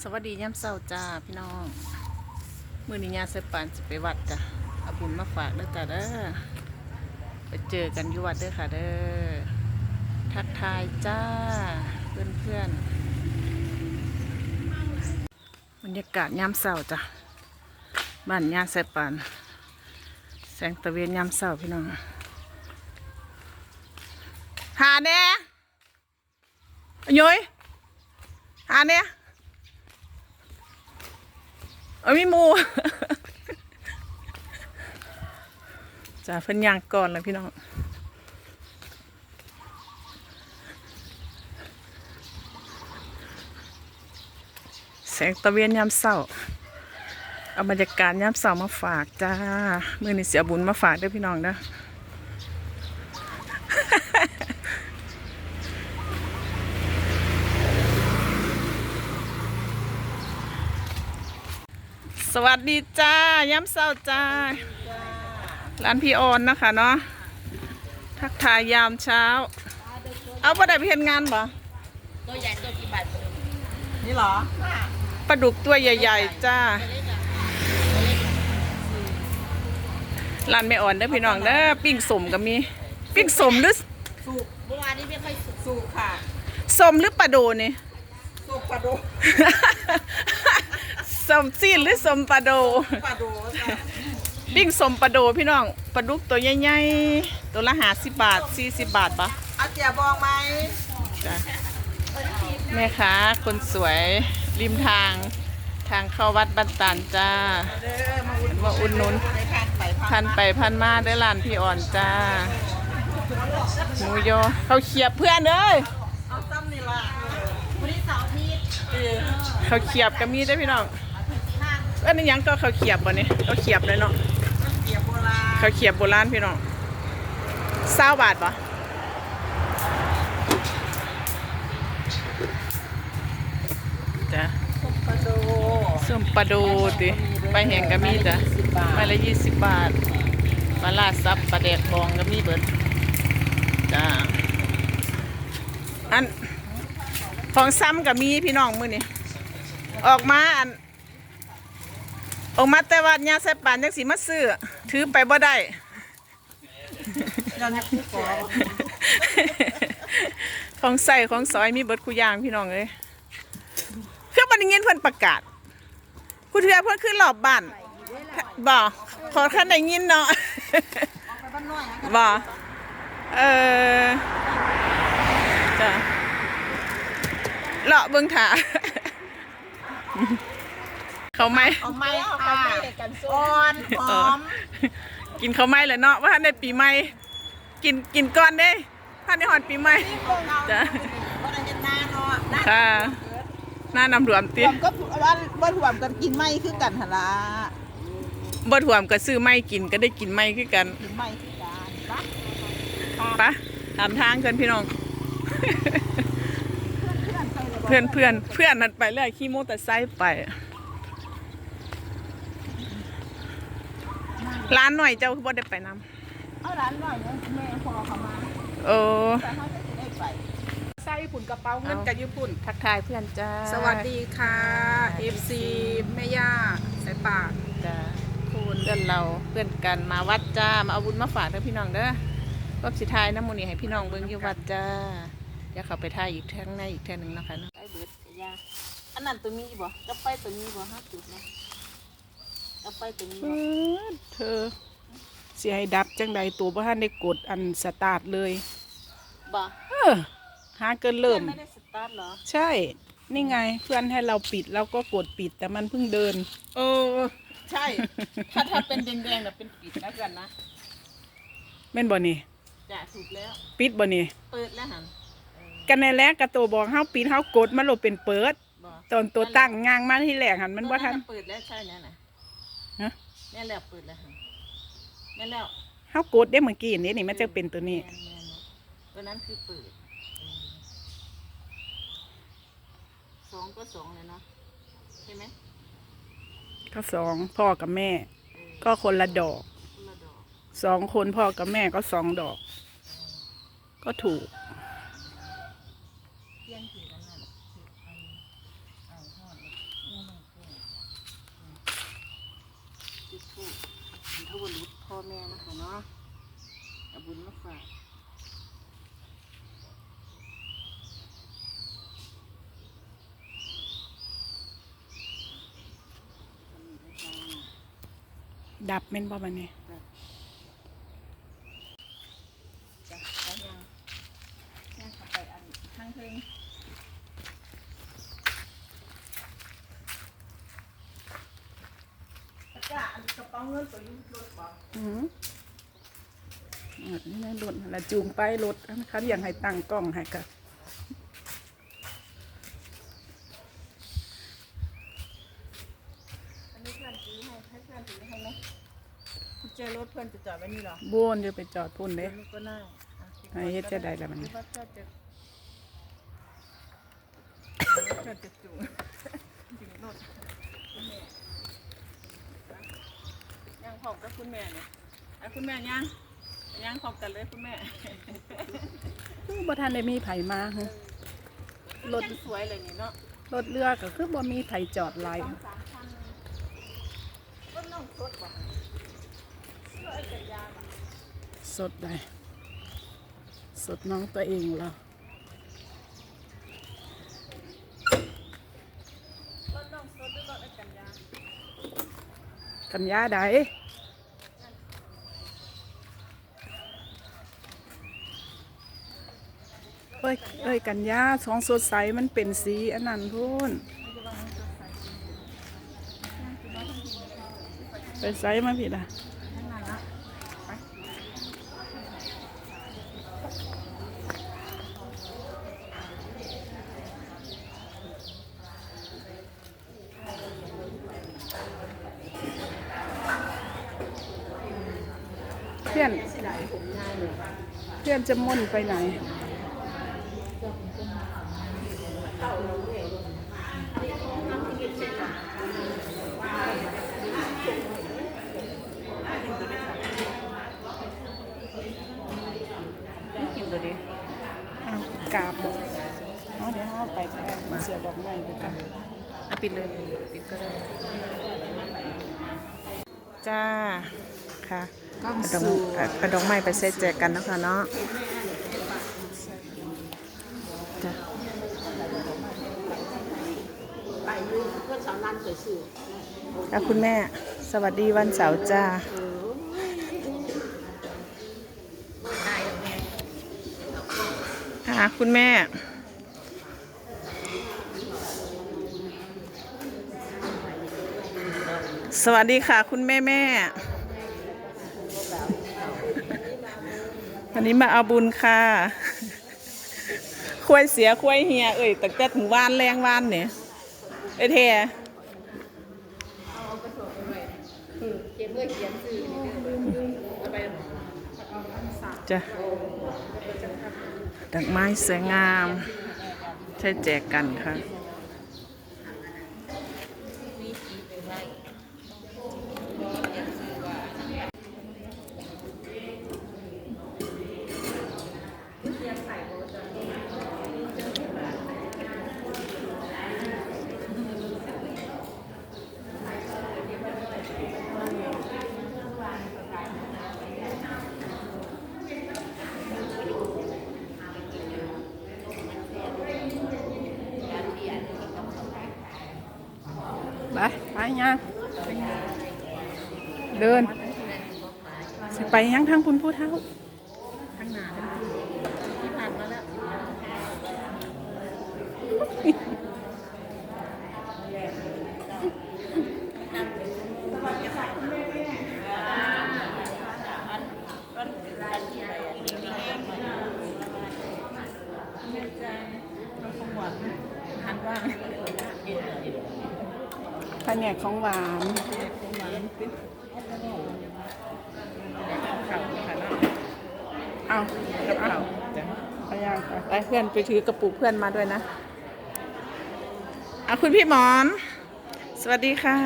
สวัสดีย่ำเศร้าจ้าพี่น้องมือนี้ยาเสปานจะไปวัดจ้ะเอาบุญมาฝากเด้อจ้าเด้อไปเจอกันอยู่วัดเด้อค่ะเด้อทักทายจ้าเพื่อนเพื่อนๆบรรยากาศย่ำเศร้าจ้ะบ้านยาเสปานแสงตะเวนย่ำเศร้าพี่น้องหาแน่ย้อยหาแน่ เอามีหมูจ้าเพิ่นยางก่อนเลยพี่น้องแสงตะเวียนยามเศร้าเอาบรรยากาศยามเศร้ามาฝากจ้า มือนี่เสียบุญมาฝากด้วยพี่น้องนะ สวัสดีจ้าย้ำเศร้าจ้า ร้านพี่ออนนะคะเนาะทักทายยามเช้า เอาประดับเห็นงานบ่ตัวใหญ่ตัวกี่บาทนี่เหรอปลาดุกตัวใหญ่ ๆ จ้าร้านแม่อ่อนเด้อพี่น้องเด้อปิ้งสมก็มี ปิ้งสมหรือสุกเมื่อวานนี้ไม่ค่อยสุกสุกค่ะสมหรือปลาโดนี่สุกปลาโด สมซีนหรือสมปลาโด ปลาโดค่ะปิ้งสมปลาโดพี่น้องปลาดุกตัวใหญ่ๆตัวละหาสิบบาทสี่สิบบาทปะเอาเจียบองไหมจ้ะแม่ค้าคนสวยริมทางทางเข้าวัดบันตานจ้า เด้อมาอุ่นมาอุดหนุนไปทานไปพันไปพันมาได้อร้านพี่อ่อนจ้าหมูยอเขาวเขียบเพื่อนเอ้ยเอาซ้ำนี่ล่ะวันนี้เสาร์อาทิตย์เออเขาวเขียบก็มีได้อพี่น้อง อันนี้ยังก็เขาวเขียบบ่เนี่ยเขาวเขียบเลยเนาะเจียบโบราณเขาวเขียบโบราณพี่น้องเศร้าบาทปะจ้ะปลาโดส้มปลาโดูติไปแห่งก็มีจ้ะสิบบาทไม้ละยี่สิบบาทปลาลาดซับปลาแดกบองก็มีเบิดจ้าอันของซ้ำก็มีพี่น้องมื้อนี้ออกมาอัน ออกมาแต่ว่าญาใส่ปานจังสิมาซื้อถือไปบ่ได้ยันคู่ขอของใส่ของซอยมีเบิดคุอย่างพี่น้องเอ้ยเพื่อบันเงินเพิ่นประกาศผู้เทือเพิ่นขึ้นรอบบ้านบ่ขอคันได้ยินเนาะบ่เออจ้ะเลาะเบิ่งถา เขาไหมเอาไหมค่ะอ่อนหอมกินเขาวไหมแหละเนาะว่าท่านได้ปีใหม่กินกินก่อนเด้ท่านได้หอดปีใหม่จ้ะก็ได้เห็นหน้าเนาะหน้าค่ะหน้านำรวมรติวมก็ว่าบ่รวมกันกินไหมคือกันหนละบ่ถ่วมก็ซื้อไม่กินก็ได้กินไม่คือกันกินไหมคือกันปะปะตามทางกันพี่น้อง เพื่อนเพื่อนเพื่อนนัดไปเรื่อยขี่มอเตอร์ไซค์ไป ร้านหน่อยเจ้าคือบ่ได้ไปนำเอาร้านหน่อยเนี่ยแม่พอเขามาเออแต่เขาจะได้ไปใส่ผุนกระเป๋าเงินเอากับญี่ปุ่น ทักทายเพื่อนจ้า สวัสดีค่ะ FC แม่ย่าสายป่านจ้าคุณเพื่อนเราเพื่อนกันมาวัดจ้า มาเอาบุญมาฝากเด้อพี่น้องเด้อรอบสุดท้ายน้ำมูนี่ให้พี่น้องเบิ่งอยู่วัดจ้าอย่าเข้าไปท่ายอีกทางในอีกเท่านึงนะคะเนาะไอ้เบิดยาอันนั้นตัวนี้บ่กระไปตัวนี้บ่ห้าจุดนะ กระไปตัวนี้เอบ่อเธอเสียให้ดับจังใดตัวบ่ทันได้กดอันสตาร์ทเลย บ่เออหาเกินเริ่ม ไม่ได้สตาร์ทเหรอใช่ นี่ไงเพื่อนให้เราปิดเราก็กดปิดแต่มันเพิ่งเดิน เออ ใช่ ถ้าถ้าเป็นแดงๆน่ะเป็นปิดนะเพื่อนนะแม่นบ่นี่จะถูกแล้ว ปิดบ่นี่เปิดแล้วหันกันในแรกกระตัวบอกเฮาปิดเฮากดมันโลเป็นเปิด บ่ตอนตัวตั้งงางมาที่แรกหันมันบ่ทัน เปิดแล้วใช่แน่น่ะฮะแม่แล้วเปิดแล้วหันแม่แล้วเฮากดได้เมื่อกี้นี่นี่มันจะเป็นตัวนี้ แม่แม่เนาะตัวนั้นคือเปิดเออสองก็สองเลยเนาะใช่ไหมก็สองพ่อกับแม่ เออก็คนละดอกคนละดอกสองคนพ่อกับแม่ก็สองดอก ก็ถูก เที่ยงถือกันนั่นถืออันเอาทอดเลย ฝาก ดับแม่นบ่บัดนี้จ้ะแล้วยังยังเข้าไปอันข้างเทิงตะกร้าอันกระเป๋าเงินตัวอยุ่รถบอกอือนี่ในรถนั่นละจูงไปรถเขาอยากให้ตั้งกล้องให้ก็อันนี้เพื่อนซื้อให้ให้เพื่อนซื้อให้ไหมกุญแจรถเพื่อนจะจอ ดไว้นี่เหรอบ้วนจะไปจอดพุ่นเด้มันก็น่าอะให้เฮ็ดจะได้ละมันคิดว่าเพื่อนจะเพื่อนจะจูงจูงรถคุณแม่ย่างพร้อมกับคุณแม่เนี่ยไอ้คุณแม่ย่างย่างพร้อมกันเลยคุณแม่คือบ่ทันได้มีไผมาฮะรถยังสวยเลยนี่เนาะรถเรือก็คือบ่มีไผจอดหลายสองสามพันก็น้องสดบ่เสื้อไอ้กัญญาบ่สดได้สดน้องตัวเองแล้วรถน้องสดหรือรถไอ้กัญญากันยาใดเอ้ยเอ้ยกันยาสองสดใสมันเป็นสีอันนั้นพูนไปใสมาผิดอะทั้งนั้นละ เพื่อน เพื่อนจะม่นไปไหนกินตัวดิอ้าวกราบบอกเอาเดี๋ยวเอาไปแทนเสียบอกไม่ไปกันอะปิดเลยปิดก็ได้จ้าค่ะ กระดองกระดองไม้ไปเซตแจกกันนะคะเนาะจ้าไปอยู่เพื่อนสาวนันเคยซื้อแล้วคุณแม่ สวัสดีวันเสาร์จ้าค่ะคุณแม่สวัสดีค่ะ คุณแม่แม่ วันนี้มาเอาบุญค่ะควยเสียควยเฮียเอ่ยแต่แต่ถึงวานแรงวานเนี่ยไอเทเก็บเมื่อเขียเอาไปจ้ะดอกไม้สวยงาม ใช้แจกกันค่ะ ยังเดิน สิไปยังทางพุนผู้เท่า ข้างหน้าเลยที่ผ่านมาแล้ว แผนกของหวานเอาเอาไปยังไปไปเพื่อนไปถือกระปุกเพื่อนมาด้วยนะเอาคุณพี่หมอน สวัสดีค่ะ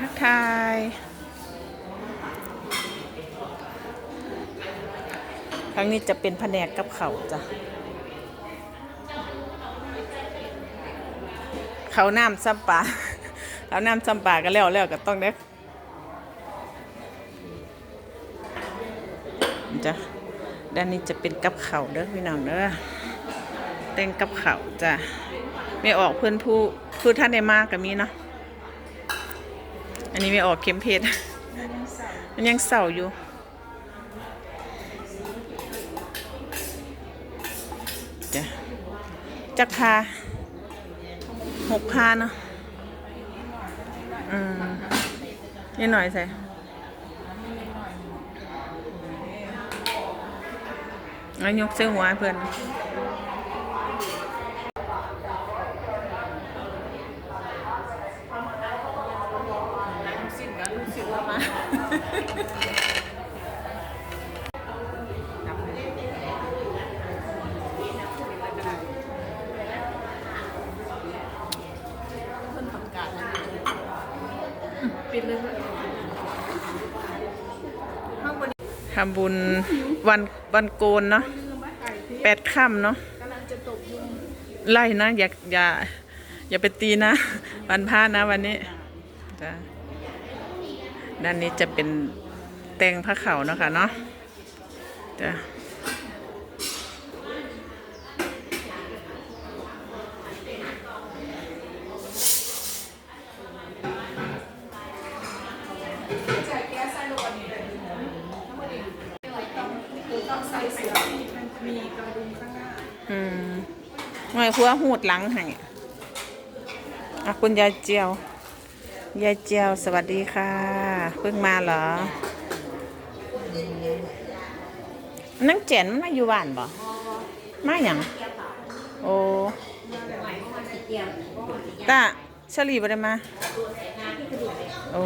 ทักทาย ครั้งนี้จะเป็นแผนกกับเขาจ้ะเขาน้ำซ้ำปลา เขาน้ำซ้ำปาก็แล้วแล้วก็ต้องได้จ้ะด้านนี้จะเป็นกับเข่าเด้อพี่น้องเด้อแต่งกับเข่าจ้ะไม่ออกเพื่อนผู้ผู้ท่านได้มากกับมีเนาะอันนี้ไม่ออกเข็มเพชรมันยังเศร้าอยู่จ้ะจักพาหกพาเนาะ อืมยังหน่อยใส่แล้วยกเสื้อหัวเพื่อนสิ่งนั้นสิ่งว่ามาปิดเลย ทำบุญวันวันโกนเนาะแปดค่ำเนาะไล่นะอย่าอย่าอย่าไปตีนะ วันพระนะวันนี้จ้ะด้านนี้จะเป็นแตงพระเขาเนาะค่ะเนาะจ้ะ หน่อยครัวหูดหลังให้อะคุณยายเจียวยายเจียวสวัสดีค่ะ เพิ่งมาเหรอ นั่งเจนมันมาอยู่บ้านบ่มาหยังโอ้ตาชลีบ่ได้มา โอ้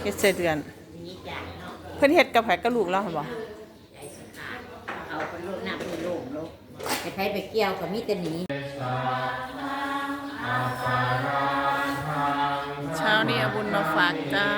เฮ็ดเสเดือน เพิ่นเฮ็ดกับไผกับลูกแล้วเหั่นบ่เอไปโลกน้ำไปโลกโลก ไปใช้ไปเกี่ยวกับมิตรหนีเช้านี้เอาบุญมาฝากจ้า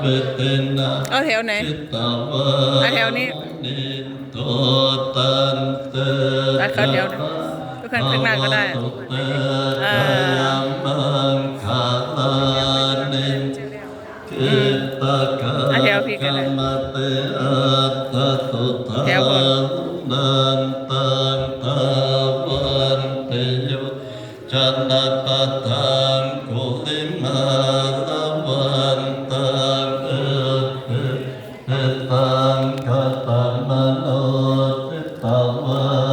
เมตนะเอาแถวไหนจิตตวาอะแถวนี้นิโตตันเตตัดเข้าแถวหนึ่งทุกคนข้างหน้าก็ได้อ่ามังคาลานิกิตกะอะแถวพี่ก็ได้กรรมเตอั ติ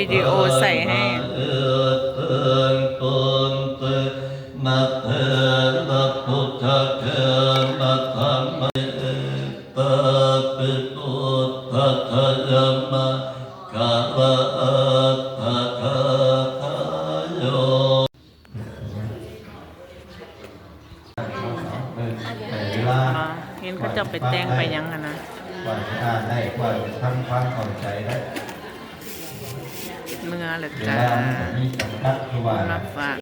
วิดีโอใส่ให้ มันก็มีจำกัดคือว่าฝาก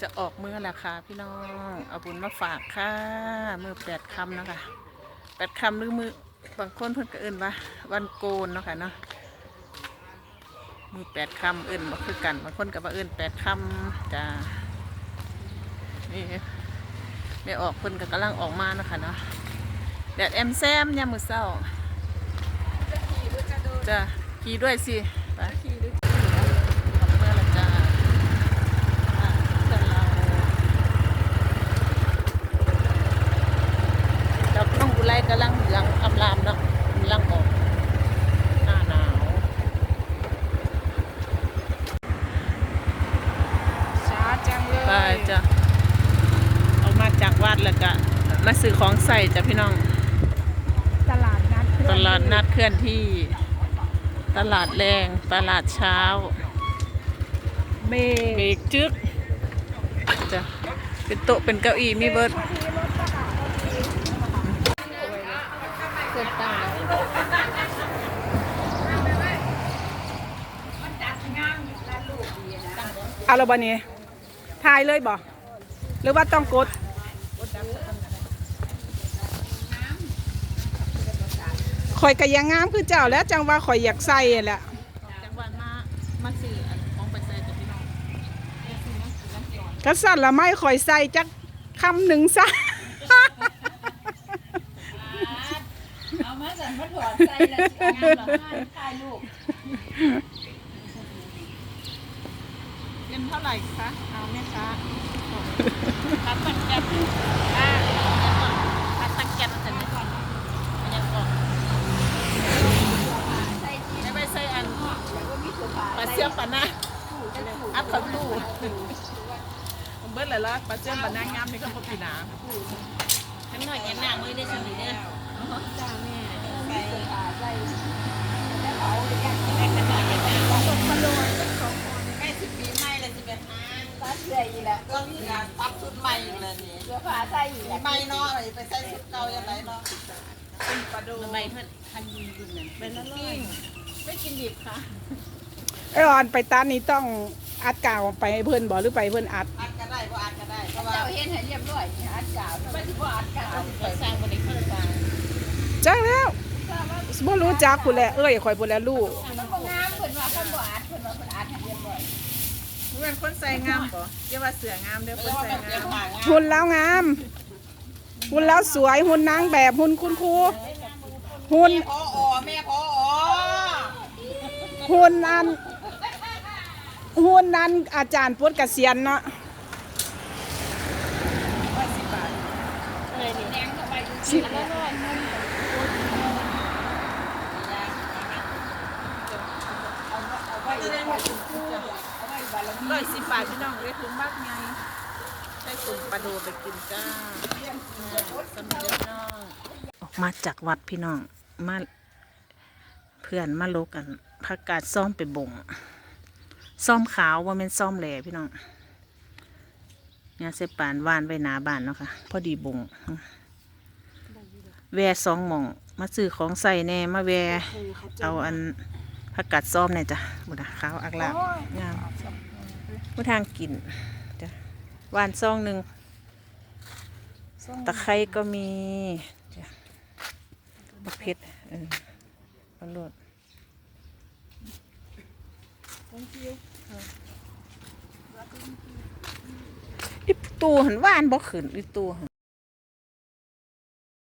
จะออกเมื่อละค่ะพี่น้อง เอาบุญมาฝากค่ะ มือแปดคำนะคะแปดคำหรือมือบางคนเพิ่นก็เอื่นว่าวันโกนเนาะค่ะเนาะ มือแปดคำเอื่นบ่คือกันบางคนก็ว่าเอื่นแปดคำจ้า นี่แม่ออกเพิ่นก็กำลังออกมานะคะเนาะแดดแอมแซมยามมื้อเช้าจ้ะขี่ด้วยสิไปขี่ด้วยกลับเมื่อละจ้าอะเพื่อนเราดอ กน้องกุไลกำลังเหลืองอำลามเนาะกำลังออกหน้าหนาว ช้าจังเลยไปจ้ะออกมาจากวัดแล้วก็มาซื้อของใส่จ้ะพี่น้อง ตลาดนัดตลาดนัดเคลื่อนที่ ตลาดแรง ตลาดเช้า เมเบรกจึกจ้ะเป็นโต๊ะเป็นเก้าอี้มีเบิร์ดเกินตั้งแล้ว เอาละบันนี้ถ่ายเลยบ่หรือว่าต้องกด ข่อยก็ยังงามคือเจ้าแล้วจังว่าข่อยอยากใส่แหละจังหวัดมา มาซื้ออันของไปใส่จ้ะพี่น้องก็สั่นละไม่ข่อยใส่จักคำหนึ่งซะเอามาสั่นมาถอดใส่แล้วงามหรอถ่ายรูป เท่าไหร่คะ เอาแม่ค้าตัดตัดแก๊สอ่าพัดตังแกนถึงนี้ก่อนยังก่อนไม่ไปใส่อันปลาเสียมปลาหน้าอัพเขาตู้ผมเบิ้ลเลยละปลาเสียมปลาหน้างามนี่ก็พอปีหนาทั้งหน่อยแกหน้ามือได้สนิทเด้อจ้าแม่ใส่ใส่แล้วเอาแกนแกนหน่อยแกนหน้าของคนโดน เสื้ออีกแล้วก็มีการตัดชุดใหม่อีกแล้วนี่เสื้อผ้าใส่อีกแล้วใหม่เนาะไปใส่ชุดเก่าอย่างไรเนาะปลาโดทำไมเพื่อนพันยีบุญนั่นเป็นอะไรไม่กินดิบค่ะไอออนไปตานนี้ต้องอัดกาวไปให้เพื่อนบ่หรือไปเพื่อนอัดอัดก็ได้บ่อัดก็ได้เพราะว่าเจ้าเห็นให้เรียบร้อยนี่อัดกาวไม่ที่บ่อัดกาวไปสร้างบริการสร้างจักแล้วบ่รู้จักผู้แหละเอ้ยข่อยผู้แหละลูกมันบ่งามเพิ่นว่าเพิ่นบ่อัดเพิ่นว่าเพิ่นอัดให้เรียบร้อย เพื่อนคนใส่งามป่ะเรียกว่าเสืองามเด้อคนใส่งามหุ่นแล้วงาม หุ่นแล้วสวย หุ่นนางแบบหุ่นคุณครูหุ่นพออแม่พออหุ่นนันหุ่นนั้นอาจารย์พุทธเกษียณเนาะเลยนี่แดงเข้าไป สิบ ร้อยสิบบาทพี่น้องเรียกถึงมากไงใช้ตุ่มปลาโดไปกินจ้าสำเร็จน้องออกมาจากวัดพี่น้องมาเพื่อนมาโลกันพักกาดซ่อมไปบ่งซ่อมขาวว่าเป็นซ่อมแหล่พี่น้องงานเสปานวานไว้หนาบ้านเนาะค่ะพอดีบ่งแวะสองหม่อง มาซื้อของใส่แน่มาแวเอาอันผักกาดซ่อมเนี่ยจ้ะบุดาขาวอักลาบงาม ผู้ทางกินจ้ะหวานซองหนึ่งตะไคร้ก็มีจ้ะมะเพ็ดเออปลาโลดอีตูหันหว่านบ่ขึ้นอีตูหัน